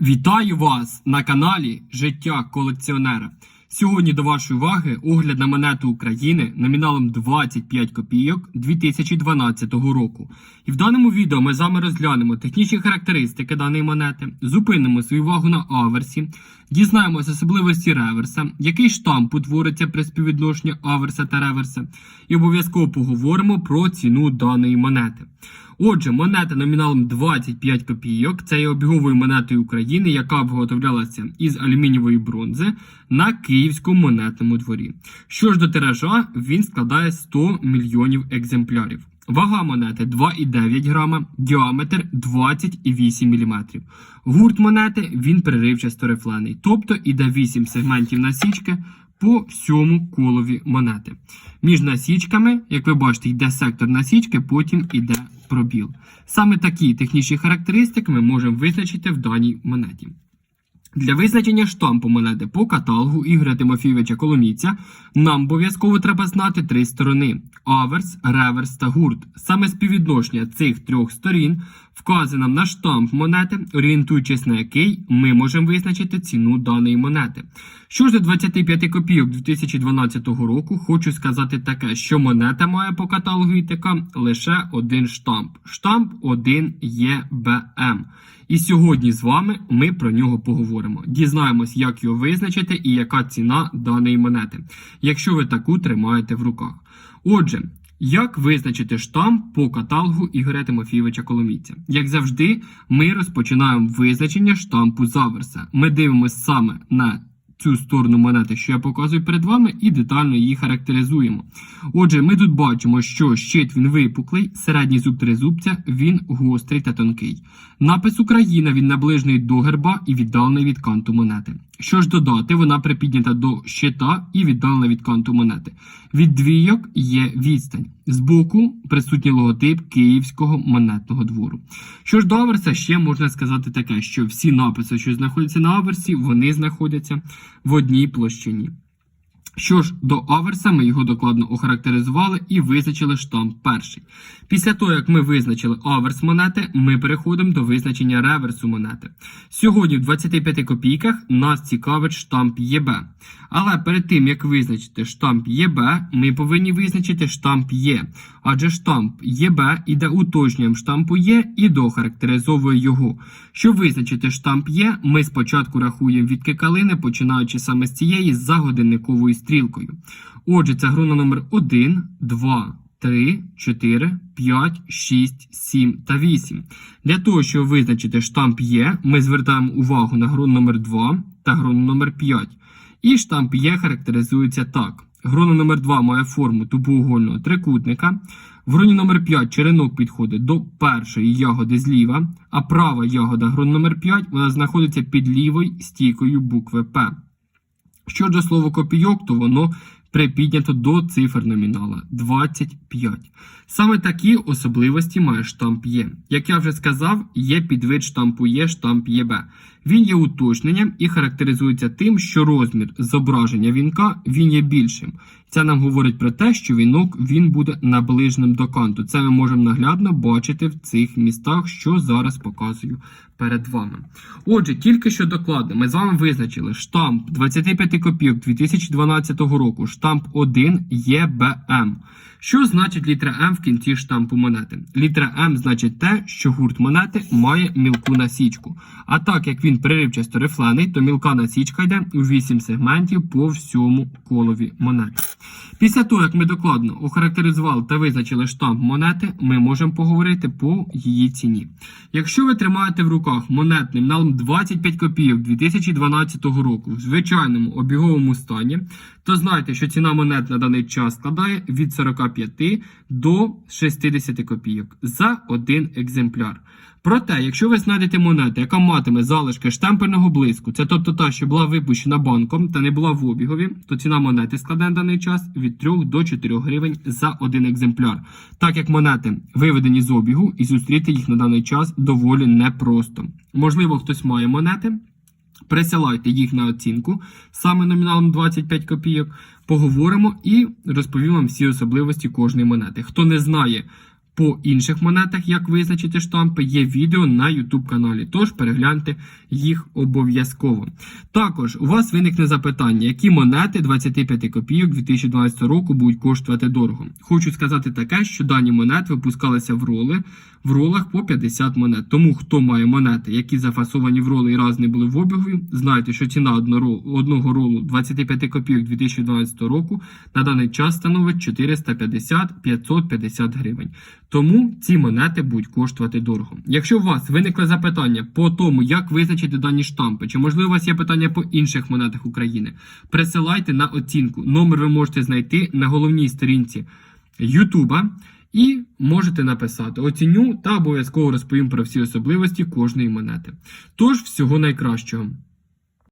Вітаю вас на каналі Життя колекціонера. Сьогодні до вашої уваги огляд на монету України номіналом 25 копійок 2012 року. І в даному відео ми з вами розглянемо технічні характеристики даної монети, зупинимо свою увагу на аверсі, дізнаємося особливості реверса, який штамп утвориться при співвідношенні аверса та реверса, і обов'язково поговоримо про ціну даної монети. Отже, монета номіналом 25 копійок це є обіговою монетою України, яка виготовлялася із алюмінієвої бронзи на київському монетному дворі. Що ж до тиража, він складає 100 мільйонів екземплярів. Вага монети 2,9 грама, діаметр 20,8 мм. Гурт монети він переривчасто рифлений, тобто іде 8 сегментів насічки по всьому колові монети. Між насічками, як ви бачите, йде сектор насічки, потім йде пробіл. Саме такі технічні характеристики ми можемо визначити в даній монеті. Для визначення штампу монети по каталогу Ігоря Тимофійовича Коломійця нам обов'язково треба знати три сторони: аверс, реверс та гурт. Саме співвідношення цих трьох сторін вказує нам на штамп монети, орієнтуючись на який ми можемо визначити ціну даної монети. Що ж до 25 копійок 2012 року, хочу сказати таке, що монета має по каталогу ІТК лише один штамп. Штамп 1 ЄБМ. І сьогодні з вами ми про нього поговоримо. Дізнаємось, як його визначити і яка ціна даної монети, якщо ви таку тримаєте в руках. Отже, як визначити штамп по каталогу Ігоря Тимофійовича Коломійця? Як завжди, ми розпочинаємо визначення штампу заверса. Ми дивимося саме на цю сторону монети, що я показую перед вами, і детально її характеризуємо. Отже, ми тут бачимо, що щит він випуклий, середній зуб тризубця він гострий та тонкий. Напис Україна він наближений до герба і віддалений від канту монети. Що ж додати, вона припіднята до щита і віддалена від канту монети. Від двійок є відстань. Збоку присутній логотип Київського монетного двору. Що ж до аверса, ще можна сказати таке, що всі написи, що знаходяться на аверсі, вони знаходяться в одній площині. Що ж до аверса, ми його докладно охарактеризували і визначили штамп перший. Після того, як ми визначили аверс монети, ми переходимо до визначення реверсу монети. Сьогодні в 25 копійках нас цікавить штамп ЄБ. Але перед тим, як визначити штамп ЄБ, ми повинні визначити штамп Є. Адже штамп ЄБ іде уточненням штампу Є і дохарактеризовує його. Щоб визначити штамп Є, ми спочатку рахуємо відки калини, починаючи саме з цієї за годинниковою стрілкою. Отже, це груна номер 1, 2, 3, 4, 5, 6, 7 та 8. Для того, щоб визначити штамп Є, ми звертаємо увагу на грун номер 2 та грун номер 5. І штамп Є характеризується так. Грона номер 2 має форму тубоугольного трикутника. В гроні номер 5 черенок підходить до першої ягоди зліва, а права ягода грон номер 5 вона знаходиться під лівою стійкою букви П. Що ж слова копійок, то воно припіднято до цифр номінала 25. Саме такі особливості має штамп Є. Як я вже сказав, є підвид штампу Є, штамп ЄБ. Він є уточненням і характеризується тим, що розмір зображення вінка він є більшим. Це нам говорить про те, що вінок він буде наближеним до канту. Це ми можемо наглядно бачити в цих містах, що зараз показую перед вами. Отже, тільки що докладно, ми з вами визначили штамп 25 копійок 2012 року, штамп 1 ЄБМ. Що значить літера М в кінці штампу монети? Літера М значить те, що гурт монети має мілку насічку. А так як він переривчасто рифлений, то мілка насічка йде у 8 сегментів по всьому колові монети. Після того, як ми докладно охарактеризували та визначили штамп монети, ми можемо поговорити по її ціні. Якщо ви тримаєте в руках монетний налом 25 копійок 2012 року в звичайному обіговому стані, то знайте, що ціна монет на даний час складає від 45 до 60 копійок за один екземпляр. Проте, якщо ви знайдете монету, яка матиме залишки штемпельного блиску, це тобто та, що була випущена банком та не була в обігові, то ціна монети складе на даний час від 3 до 4 гривень за один екземпляр. Так як монети виведені з обігу і зустріти їх на даний час доволі непросто. Можливо, хтось має монети. Присилайте їх на оцінку саме номіналом 25 копійок. Поговоримо і розповім вам всі особливості кожної монети. Хто не знає по інших монетах, як визначити штампи, є відео на YouTube каналі. Тож перегляньте їх обов'язково. Також у вас виникне запитання, які монети 25 копійок 2012 року будуть коштувати дорого. Хочу сказати таке, що дані монети випускалися в роли в ролах по 50 монет. Тому хто має монети, які зафасовані в роли і раз не були в обігові, знайте, що ціна одного, одного ролу 25 копійок 2012 року на даний час становить 450-550 гривень. Тому ці монети будуть коштувати дорого. Якщо у вас виникли запитання по тому, як визначити дані штампи, чи можливо у вас є питання по інших монетах України, присилайте на оцінку. Номер ви можете знайти на головній сторінці Ютуба. І можете написати оціню та обов'язково розповім про всі особливості кожної монети. Тож, всього найкращого.